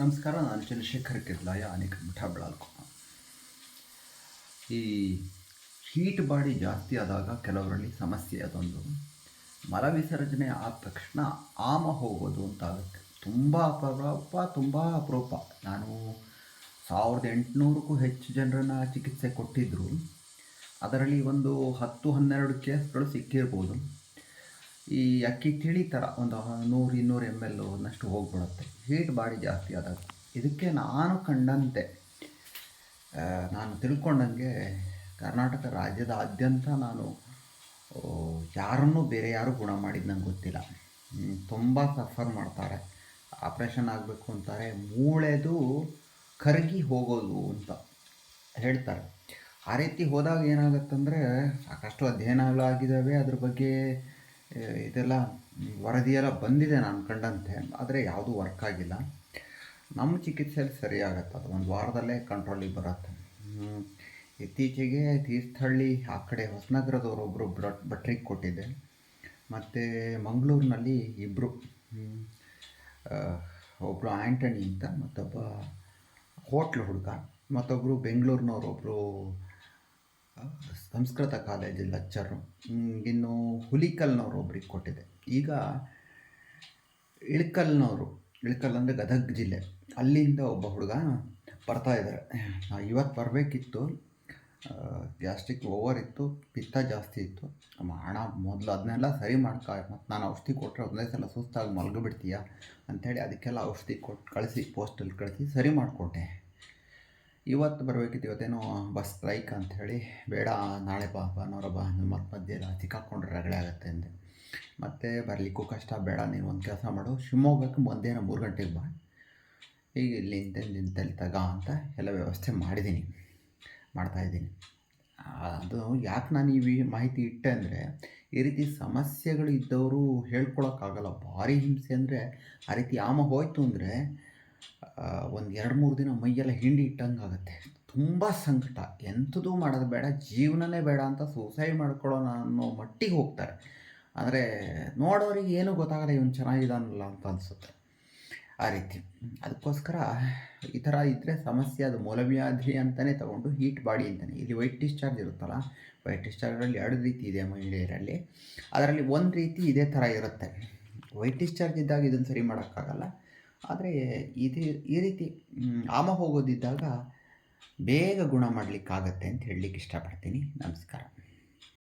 ನಮಸ್ಕಾರ, ನಾನು ಚಂದ್ರಶೇಖರ್ ಕಿರ್ಲಾಯ ಅನೇಕ ಮಠ ಬೆಳಲ್ಕೊ. ಈ ಹೀಟ್ ಬಾಡಿ ಜಾಸ್ತಿ ಆದಾಗ ಕೆಲವರಲ್ಲಿ ಸಮಸ್ಯೆ ಅದೊಂದು. ಮಲ ವಿಸರ್ಜನೆ ಆದ ತಕ್ಷಣ ಆಮ ಹೋಗೋದು ಅಂತ ಆಗುತ್ತೆ ತುಂಬ ಅಪರೂಪ ತುಂಬ ಅಪರೂಪ. ನಾನು ಸಾವಿರದ ಎಂಟುನೂರಕ್ಕೂ ಹೆಚ್ಚು ಜನರನ್ನ ಚಿಕಿತ್ಸೆ ಕೊಟ್ಟಿದ್ದರು ಅದರಲ್ಲಿ ಒಂದು ಹತ್ತು ಹನ್ನೆರಡು ಕೇಸ್ಗಳು ಸಿಕ್ಕಿರ್ಬೋದು. ಈ ಅಕ್ಕಿ ತಿಳಿ ಥರ ಒಂದು ನೂರು ಇನ್ನೂರು ಎಂ ಎಲ್ ಅನ್ನಷ್ಟು ಹೋಗ್ಬಿಡುತ್ತೆ. ಹೀಟ್ ಬಾಡಿ ಜಾಸ್ತಿ ಆದಾಗ. ಇದಕ್ಕೆ ನಾನು ಕಂಡಂತೆ. ನಾನು ತಿಳ್ಕೊಂಡಂಗೆ ಕರ್ನಾಟಕ ರಾಜ್ಯದಾದ್ಯಂತ ನಾನು ಯಾರನ್ನು ಬೇರೆ ಯಾರೂ ಗುಣ ಮಾಡಿದ್ದು ನಂಗೆ ಗೊತ್ತಿಲ್ಲ. ತುಂಬ ಸಫರ್ ಮಾಡ್ತಾರೆ. ಆಪ್ರೇಷನ್ ಆಗಬೇಕು ಅಂತಾರೆ. ಮೂಳೆದು ಕರಗಿ ಹೋಗೋದು ಅಂತ ಹೇಳ್ತಾರೆ. ಆ ರೀತಿ ಹೋದಾಗ ಏನಾಗುತ್ತಂದರೆ ಸಾಕಷ್ಟು ಅಧ್ಯಯನಗಳಾಗಿದ್ದಾವೆ. ಅದ್ರ ಬಗ್ಗೆ ಇದೆಲ್ಲ ವರದಿಯೆಲ್ಲ ಬಂದಿದೆ ನಾನು ಕಂಡಂತೆ. ಆದರೆ ಯಾವುದೂ ವರ್ಕ್ ಆಗಿಲ್ಲ. ನಮ್ಮ ಚಿಕಿತ್ಸೆಯಲ್ಲಿ ಸರಿಯಾಗತ್ತೆ ಅದು. ಒಂದು ವಾರದಲ್ಲೇ ಕಂಟ್ರೋಲಿಗೆ ಬರುತ್ತೆ. ಇತ್ತೀಚೆಗೆ ತೀರ್ಥಹಳ್ಳಿ ಆ ಕಡೆ ಹೊಸನಗರದವರೊಬ್ಬರು ಬ್ರಟ್ ಭಟ್ರಿಗೆ ಕೊಟ್ಟಿದ್ದೆ. ಮತ್ತು ಮಂಗಳೂರಿನಲ್ಲಿ ಇಬ್ಬರು ಒಬ್ಬರು ಆ್ಯಂಟನಿ ಅಂತ, ಮತ್ತೊಬ್ಬ ಹೋಟ್ಲ್ ಹುಡುಗ ಮತ್ತೊಬ್ಬರು ಬೆಂಗಳೂರಿನವರೊಬ್ಬರು ಸಂಸ್ಕೃತ ಕಾಲೇಜ್ ಲೆಕ್ಚರು ಇನ್ನು ಹುಲಿಕಲ್ನವರು ಒಬ್ರಿಗೆ ಕೊಟ್ಟಿದೆ. ಈಗ ಇಳಕಲ್ನವರು, ಇಳಕಲ್ ಅಂದರೆ ಗದಗ ಜಿಲ್ಲೆ. ಅಲ್ಲಿಂದ ಒಬ್ಬ ಹುಡುಗ ಬರ್ತಾ ಇದ್ದಾರೆ ಇವತ್ತು ಬರಬೇಕಿತ್ತು. ಗ್ಯಾಸ್ಟ್ರಿಕ್ ಓವರ್ ಇತ್ತು, ಪಿತ್ತ ಜಾಸ್ತಿ ಇತ್ತು. ಹಣ ಮೊದಲು ಅದನ್ನೆಲ್ಲ ಸರಿ ಮಾಡ್ಕ ಮತ್ತು ನಾನು ಔಷಧಿ ಕೊಟ್ಟರೆ ಒಂದೇ ಸಲ ಸುಸ್ತಾಗಿ ಮಲಗಿಬಿಡ್ತೀಯಾ? ಅಂಥೇಳಿ ಅದಕ್ಕೆಲ್ಲ ಔಷಧಿ ಕೊಟ್ಟು ಕಳಿಸಿ ಪೋಸ್ಟಲ್ಲಿ ಕಳಿಸಿ ಸರಿ ಮಾಡಿಕೊಟ್ಟೆ. ಇವತ್ತು ಬರಬೇಕಿತ್ತು ಇವತ್ತೇನೋ ಬಸ್ ಸ್ಟ್ರೈಕ್ ಅಂಥೇಳಿ. ಬೇಡ, ನಾಳೆ ಬಾ, ಭಾನುವಾರ ಬಾ ಮತ್ತೆ ಮಧ್ಯೆ ಸಿಕ್ಕಾಕೊಂಡ್ರೆ ರಗಳೆ ಆಗುತ್ತೆ ಅಂದೆ. ಮತ್ತೆ ಬರಲಿಕ್ಕೂ ಕಷ್ಟ, ಬೇಡ, ನೀನು ಒಂದು ಕೆಲಸ ಮಾಡು. ಶಿವಮೊಗ್ಗಕ್ಕೆ ಮಧ್ಯಾಹ್ನ ಮೂರು ಗಂಟೆಗೆ ಬಾ. ಈಗ ಇಲ್ಲಿ ನಿಂತಲ್ಲಿ ತಗ ಅಂತ ಎಲ್ಲ ವ್ಯವಸ್ಥೆ ಮಾಡಿದ್ದೀನಿ ಮಾಡ್ತಾಯಿದ್ದೀನಿ ಅದು ಯಾಕೆ ನಾನು ಈ ಮಾಹಿತಿ ಇಟ್ಟೆ ಅಂದರೆ, ಈ ರೀತಿ ಸಮಸ್ಯೆಗಳು ಇದ್ದವರು ಹೇಳ್ಕೊಳಕ್ಕಾಗಲ್ಲ. ಭಾರಿ ಹಿಂಸೆ ಅಂದರೆ, ಆ ರೀತಿ ಆಮ ಹೋಯ್ತು ಅಂದರೆ ಒಂದು ಎರಡು ಮೂರು ದಿನ ಮೈಯೆಲ್ಲ ಹಿಂಡಿ ಇಟ್ಟಂಗೆ ಆಗುತ್ತೆ. ತುಂಬ ಸಂಕಟ. ಎಂಥದ್ದು ಮಾಡೋದು ಬೇಡ, ಜೀವನನೇ ಬೇಡ ಅಂತ ಸೂಸೈಡ್ ಮಾಡ್ಕೊಳ್ಳೋಣ ಅನ್ನೋ ಮಟ್ಟಿಗೆ ಹೋಗ್ತಾರೆ. ಆದರೆ ನೋಡೋರಿಗೆ ಏನೂ ಗೊತ್ತಾಗಲ್ಲ ಇವನು ಚೆನ್ನಾಗಿದ್ದಾನಲ್ಲ ಅಂತ ಅನಿಸುತ್ತೆ. ಆ ರೀತಿ. ಅದಕ್ಕೋಸ್ಕರ ಈ ಥರ ಇದ್ದರೆ ಸಮಸ್ಯೆ ಅದು ಮೂಲವ್ಯಾಧಿ ಅಂತಲೇ ತಗೊಂಡು ಹೀಟ್ ಬಾಡಿ ಅಂತಲೇ ಇಲ್ಲಿ ವೈಟ್ ಡಿಸ್ಚಾರ್ಜ್ ಇರುತ್ತಲ್ಲ ವೈಟ್ ಡಿಸ್ಚಾರ್ಜಲ್ಲಿ ಎರಡು ರೀತಿ ಇದೆ ಮಹಿಳೆಯರಲ್ಲಿ. ಅದರಲ್ಲಿ ಒಂದು ರೀತಿ ಇದೇ ಥರ ಇರುತ್ತೆ. ವೈಟ್ ಡಿಸ್ಚಾರ್ಜ್ ಇದ್ದಾಗ ಇದನ್ನು ಸರಿ ಮಾಡೋಕ್ಕಾಗಲ್ಲ. ಆದರೆ ಇದು ಈ ರೀತಿ ಆಮ ಹೋಗೋದಿದ್ದಾಗ ಬೇಗ ಗುಣ ಮಾಡಲಿಕ್ಕಾಗತ್ತೆ ಅಂತ ಹೇಳಲಿಕ್ಕೆ ಇಷ್ಟಪಡ್ತೀನಿ. ನಮಸ್ಕಾರ.